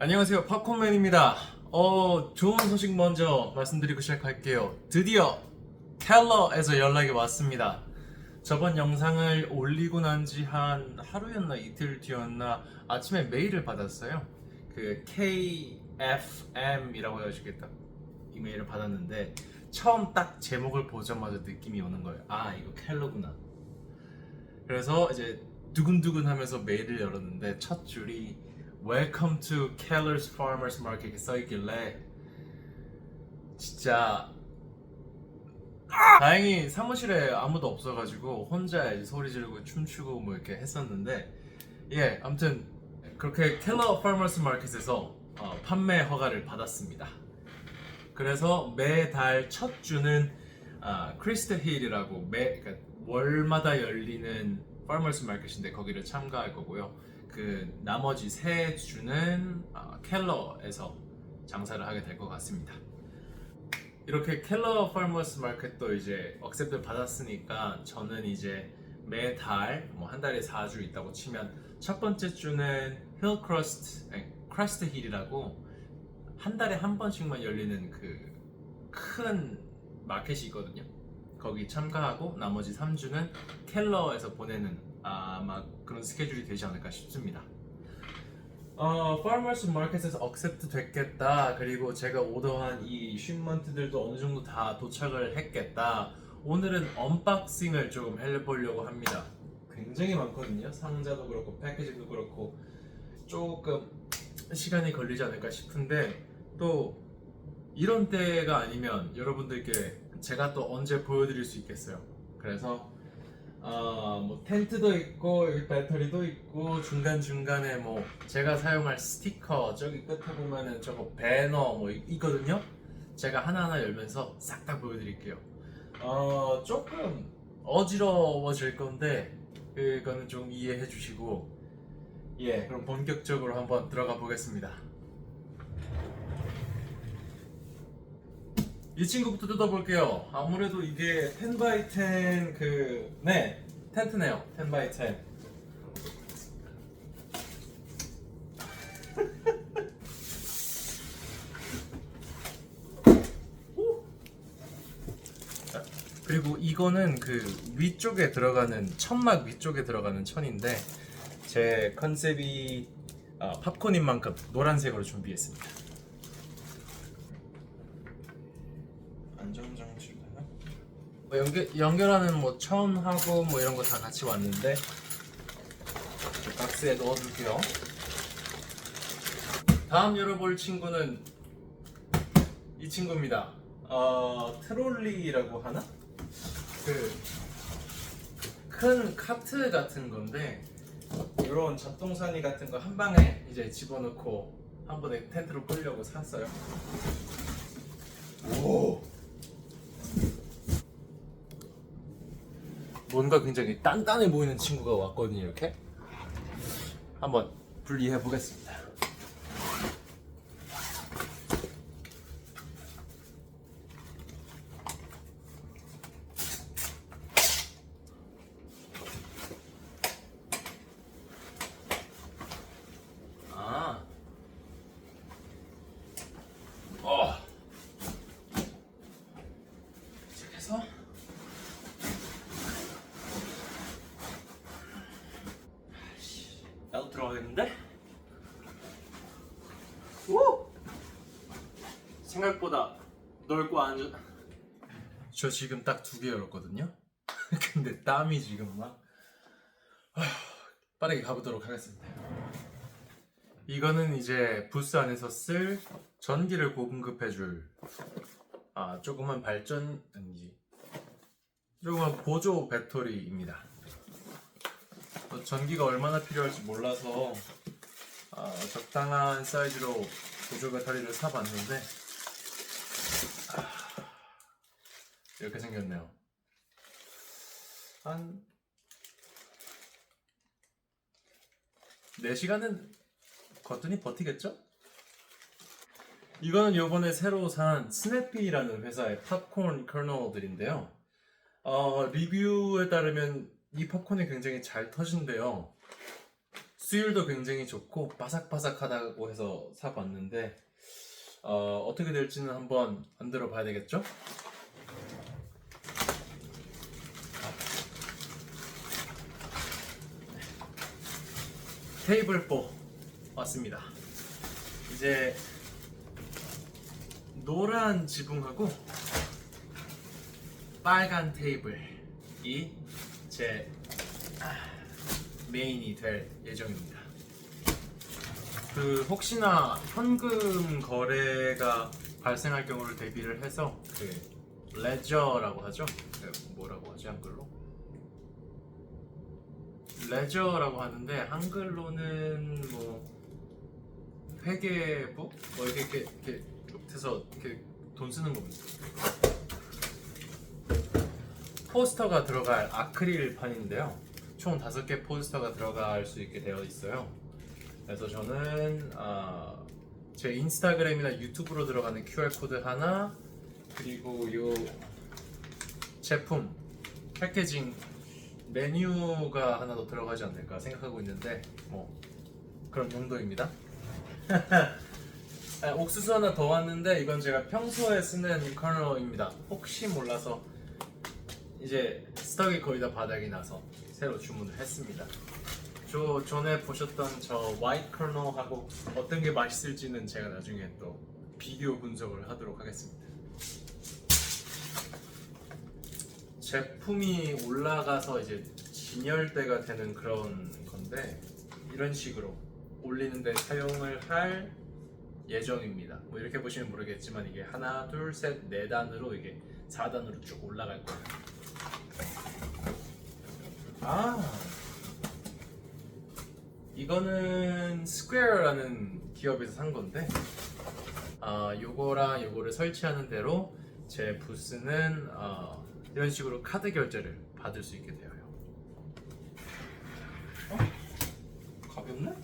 안녕하세요. 팝콘맨입니다. 어 좋은 소식 먼저 말씀드리고 시작할게요. 드디어 캘러에서 연락이 왔습니다. 저번 영상을 올리고 난 지 한 하루였나 이틀 뒤였나 아침에 메일을 받았어요. 그 KFM이라고 딱 이메일을 받았는데 처음 딱 제목을 보자마자 느낌이 오는 거예요. 아 이거 캘러구나. 그래서 이제 두근두근 하면서 메일을 열었는데 첫 줄이 Welcome to Keller's Farmers Market 이렇게 써있길래 진짜 다행히 사무실에 아무도 없어가지고 혼자 이제 소리 지르고 춤추고 뭐 이렇게 했었는데 예 아무튼 그렇게 켈러 Farmers Market에서 어, 판매 허가를 받았습니다 그래서 매달 첫 주는 아, 크리스트 힐이라고 매 그러니까 월마다 열리는 Farmers Market인데 거기를 참가할 거고요. 그 나머지 세 주는 아, 켈러에서 장사를 하게 될 것 같습니다. 이렇게 켈러 Farmers Market도 이제 억셉트 받았으니까 저는 이제 매달 뭐 한 달에 4주 있다고 치면 첫 번째 주는 힐크러스트 크러스트 힐이라고 한 달에 한 번씩만 열리는 그 큰 마켓이 있거든요. 거기 참가하고 나머지 3주는 켈러에서 보내는 아마 그런 스케줄이 되지 않을까 싶습니다. 어, farmers market에서 accept 됐겠다. 그리고 제가 오더한 이 쉔먼트들도 어느 정도 다 도착을 했겠다. 오늘은 언박싱을 조금 해보려고 합니다. 굉장히 많거든요. 상자도 그렇고 패키지도 그렇고 조금 시간이 걸리지 않을까 싶은데 또 이런 때가 아니면 여러분들께 제가 또 언제 보여드릴 수 있겠어요. 그래서 어, 뭐 텐트도 있고 여기 배터리도 있고 중간 중간에 뭐 제가 사용할 스티커 저기 끝에 보면은 저거 배너 뭐 있- 있거든요. 제가 하나하나 열면서 싹 다 보여드릴게요. 어 조금 어지러워질 건데 그거는 좀 이해해 주시고 예 그럼 본격적으로 한번 들어가 보겠습니다. 이 친구부터 뜯어볼게요. 아무래도 이게 10x10 그, 네, 텐트네요. 10x10. 그리고 이거는 그 위쪽에 들어가는 천막 위쪽에 들어가는 천인데 제 컨셉이 어, 팝콘인 만큼 노란색으로 준비했습니다. 안전장치가 뭐 연결 연결하는 뭐 천하고 뭐 이런 거 다 같이 왔는데 이 박스에 넣어둘게요. 다음 열어볼 친구는 이 친구입니다. 어 트롤리라고 하나? 그 큰 카트 같은 건데 이런 잡동사니 같은 거 한 방에 이제 집어넣고 한 번에 텐트로 끌려고 샀어요. 오. 뭔가 굉장히 단단해 보이는 친구가 왔거든요, 이렇게. 한번 분리해 보겠습니다. 아. 어. 시작해서 들어가겠는데? 오! 생각보다 넓고 안전. 저 지금 딱 두 개 열었거든요. 근데 땀이 지금 막 아휴, 빠르게 가보도록 하겠습니다. 이거는 이제 부스 안에서 쓸 전기를 공급해줄 아 조그만 발전 아니지 조그만 보조 배터리입니다. 또 전기가 얼마나 필요할지 몰라서 아, 적당한 사이즈로 보조 배터리를 사봤는데 아, 이렇게 생겼네요. 한 4시간은 거뜬히 버티겠죠? 이거는 요번에 새로 산 스냅피라는 회사의 팝콘 커널들인데요. 어, 리뷰에 따르면 이 팝콘이 굉장히 잘 터진대요. 수율도 굉장히 좋고 바삭바삭하다고 해서 사봤는데 어, 어떻게 될지는 한번 만들어 봐야 되겠죠? 테이블 4 왔습니다. 이제 노란 지붕하고 빨간 테이블이 제 아, 메인이 될 예정입니다. 그 혹시나 현금 거래가 발생할 경우를 대비를 해서 그 레저라고 하죠. 그 뭐라고 하지 한글로? 레저라고 하는데 한글로는 뭐 회계부 뭐 이렇게 이렇게, 이렇게 해서 이렇게 돈 쓰는 겁니다. 포스터가 들어갈 아크릴판인데요. 총 다섯 개 포스터가 들어갈 수 있게 되어 있어요. 그래서 저는 아, 제 인스타그램이나 유튜브로 들어가는 QR 코드 하나 그리고 이 제품 패키징 메뉴가 하나 더 들어가지 않을까 생각하고 있는데 뭐 그런 용도입니다. 아, 옥수수 하나 더 왔는데 이건 제가 평소에 쓰는 커너입니다. 혹시 몰라서 이제 스톡이 거의 다 바닥이 나서 새로 주문을 했습니다. 저 전에 보셨던 저 화이트 커너하고 어떤 게 맛있을지는 제가 나중에 또 비교 분석을 하도록 하겠습니다. 제품이 올라가서 이제 진열대가 되는 그런 건데 이런 식으로 올리는데 사용을 할 예정입니다. 뭐 이렇게 보시면 모르겠지만 이게 하나, 둘, 셋, 네 단으로 이게 4단으로 쭉 올라갈 거예요. 아 이거는 스퀘어라는 기업에서 산 건데 아 요거랑 요거를 설치하는 대로 제 부스는 어, 이런 식으로 카드 결제를 받을 수 있게 되어요. 어? 가볍네?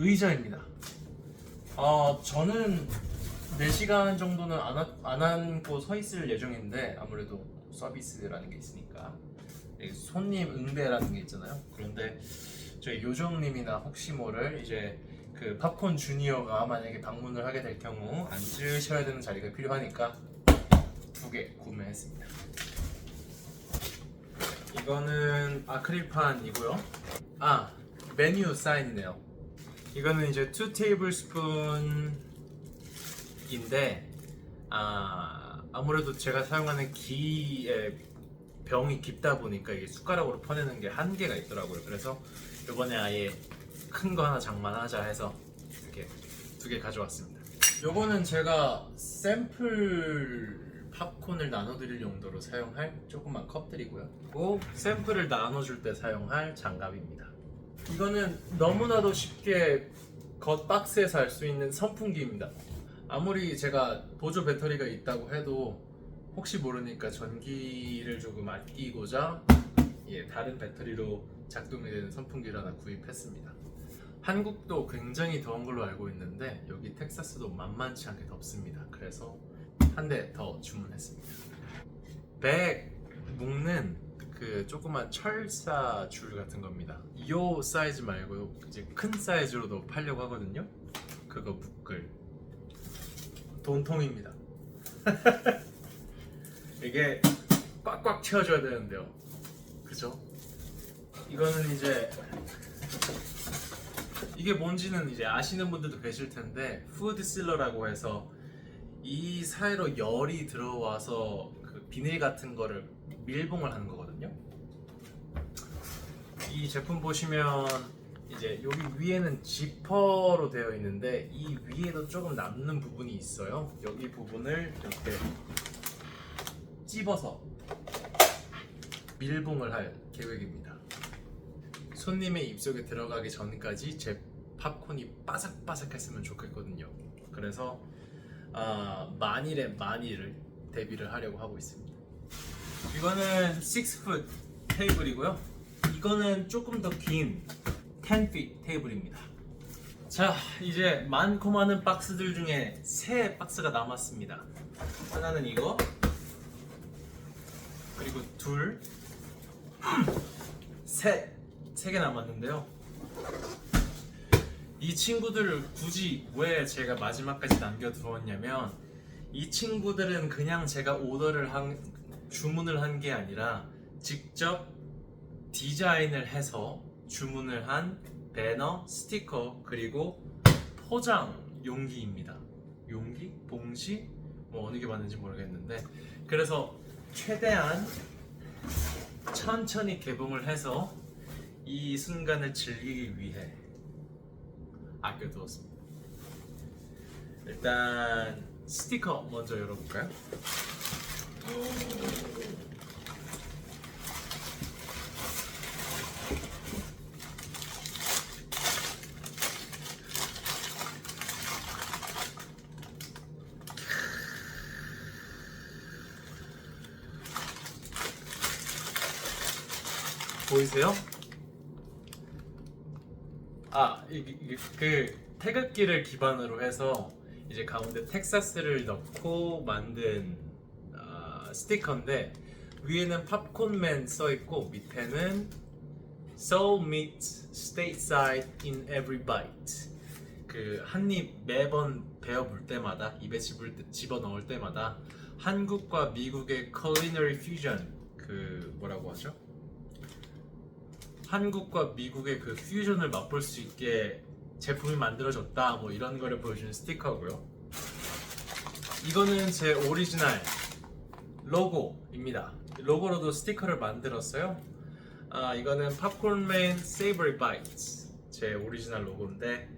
의자입니다. 어, 저는 4시간 정도는 안, 안고 서 있을 예정인데 아무래도 서비스라는 게 있으니까 이 손님 응대라는 게 있잖아요. 그런데 저희 요정님이나 혹시 모를 이제 그 팝콘 주니어가 만약에 방문을 하게 될 경우 앉으셔야 되는 자리가 필요하니까 두 개 구매했습니다. 이거는 아크릴판이고요. 아 메뉴 사인이네요. 이거는 이제 2 테이블 스푼인데 아 아무래도 제가 사용하는 기의 병이 깊다 보니까 이게 숟가락으로 퍼내는 게 한계가 있더라고요. 그래서 이번에 아예 큰 거 하나 장만하자 해서 이렇게 두 개 가져왔습니다. 요거는 제가 샘플 팝콘을 나눠드릴 용도로 사용할 조그만 컵들이고요. 그리고 샘플을 나눠줄 때 사용할 장갑입니다. 이거는 너무나도 쉽게 겉 박스에서 할수 있는 선풍기입니다. 아무리 제가 보조 배터리가 있다고 해도 혹시 모르니까 전기를 조금 아끼고자 예, 다른 배터리로 작동이 되는 선풍기를 하나 구입했습니다. 한국도 굉장히 더운 걸로 알고 있는데 여기 텍사스도 만만치 않게 덥습니다. 그래서 한 대 더 주문했습니다. 백 묶는 그 조그만 철사 줄 같은 겁니다. 이 사이즈 말고 이제 큰 사이즈로도 팔려고 하거든요. 그거 묶을 돈통입니다. 이게 꽉꽉 채워줘야 되는데요. 그죠? 이거는 이제 이게 뭔지는 이제 아시는 분들도 계실 텐데 푸드 실러라고 해서 이 사이로 열이 들어와서 그 비닐 같은 거를 밀봉을 하는 거거든요. 이 제품 보시면 이제 여기 위에는 지퍼로 되어 있는데 이 위에도 조금 남는 부분이 있어요. 여기 부분을 이렇게 찝어서 밀봉을 할 계획입니다. 손님의 입속에 들어가기 전까지 제 팝콘이 바삭바삭했으면 좋겠거든요. 그래서 아, 만일에 만일을 대비를 하려고 하고 있습니다. 이거는 6풋 테이블이고요. 이거는 조금 더 긴 10feet 테이블입니다. 자, 이제 많고 많은 박스들 중에 세 박스가 남았습니다. 하나는 이거, 그리고 둘, 셋, 세 개 남았는데요. 이 친구들을 굳이 왜 제가 마지막까지 남겨두었냐면 이 친구들은 그냥 제가 오더를 한 주문을 한 게 아니라 직접 디자인을 해서 주문을 한 배너, 스티커 그리고 포장 용기입니다. 용기, 봉지 뭐 어느 게 맞는지 모르겠는데 그래서 최대한 천천히 개봉을 해서 이 순간을 즐기기 위해 아껴두었습니다. 일단 스티커 먼저 열어볼까요? 아, 이게, 이게 그 태극기를 기반으로 해서 이제 가운데 텍사스를 넣고 만든 아, 스티커인데 위에는 팝콘맨 써 있고 밑에는 Soul meets stateside in every bite. 그 한 입 매번 베어 물 때마다 입에 집을 집어 넣을 때마다 한국과 미국의 culinary fusion 그 뭐라고 하죠? 한국과 미국의 그 퓨전을 맛볼 수 있게 제품이 만들어졌다 뭐 이런 거를 보여주는 스티커고요. 이거는 제 오리지널 로고입니다. 로고로도 스티커를 만들었어요. 아 이거는 팝콘맨 세이버리 바이츠 제 오리지널 로고인데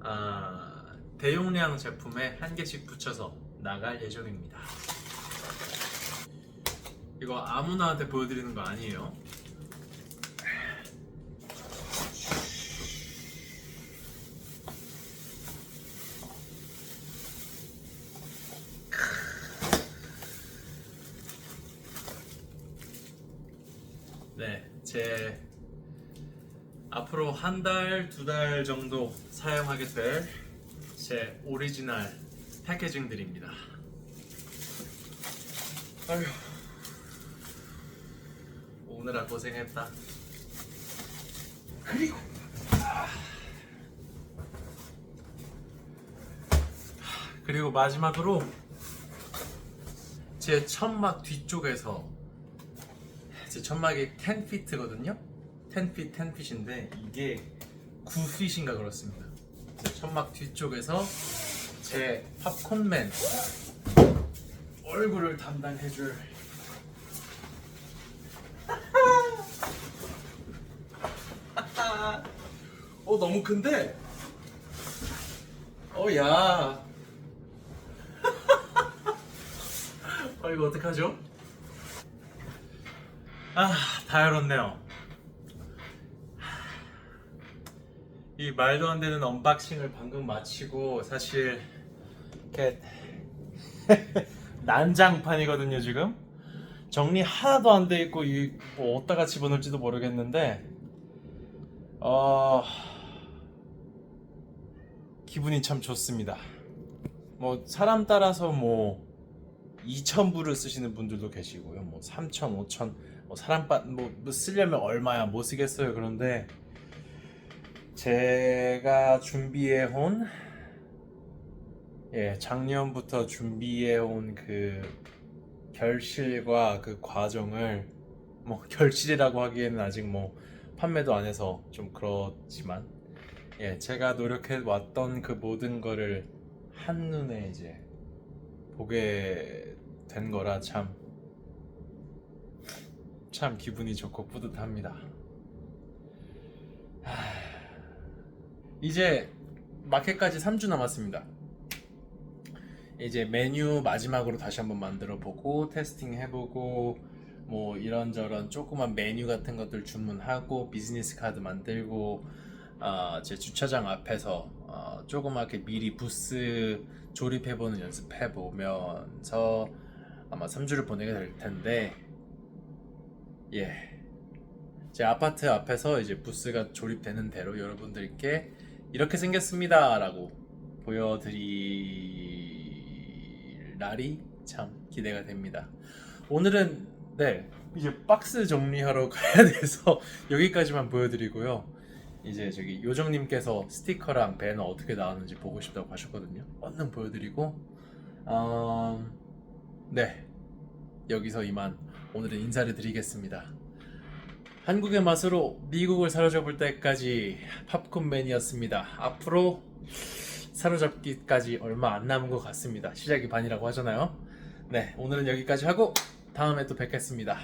아, 대용량 제품에 한 개씩 붙여서 나갈 예정입니다. 이거 아무나한테 보여드리는 거 아니에요. 네, 제 앞으로 한 달, 두 달 정도 사용하게 될 제 오리지널 패키징들입니다. 아휴, 오늘아 고생했다. 그리고 아. 그리고 마지막으로 제 천막 뒤쪽에서 제 천막이 10피트거든요. 10핏, 10핏인데 이게 9핏인가 그렇습니다. 제 천막 뒤쪽에서 제 팝콘맨 얼굴을 담당해줄 어 너무 큰데? 어 야. 어 이거 어떡하죠? 아, 다 열었네요. 이 말도 안 되는 언박싱을 방금 마치고 사실 이렇게 난장판이거든요 지금 정리 하나도 안 돼 있고 이뭐 어디다가 집어넣을지도 모르겠는데 어 기분이 참 좋습니다. 뭐 사람 따라서 뭐 2,000불을 쓰시는 분들도 계시고요. 뭐 3,000, 5,000, 뭐 사람 빠, 뭐, 뭐 쓰려면 얼마야 못 쓰겠어요. 그런데 제가 준비해 온 예, 작년부터 준비해 온 그 결실과 그 과정을 뭐 결실이라고 하기에는 아직 뭐 판매도 안 해서 좀 그렇지만 예, 제가 노력해 왔던 그 모든 거를 한눈에 이제 보게 된 거라 참, 참 기분이 좋고 뿌듯합니다. 하, 이제 마켓까지 3주 남았습니다. 이제 메뉴 마지막으로 다시 한번 만들어 보고 테스팅 해보고 뭐 이런저런 조그만 메뉴 같은 것들 주문하고 비즈니스 카드 만들고 어, 제 주차장 앞에서 어, 조그맣게 미리 부스 조립해보는 연습해보면서 아마 3주를 보내게 될 텐데 예 제 아파트 앞에서 이제 부스가 조립되는 대로 여러분들께 이렇게 생겼습니다라고 보여드릴 날이 참 기대가 됩니다. 오늘은 네 이제 박스 정리하러 가야 돼서 여기까지만 보여드리고요. 이제 저기 요정님께서 스티커랑 배너 어떻게 나왔는지 보고 싶다고 하셨거든요. 얼른 보여드리고 음, 네 여기서 이만 오늘은 인사를 드리겠습니다. 한국의 맛으로 미국을 사로잡을 때까지 팝콘맨이었습니다. 앞으로 사로잡기까지 얼마 안 남은 것 같습니다. 시작이 반이라고 하잖아요. 네, 오늘은 여기까지 하고 다음에 또 뵙겠습니다.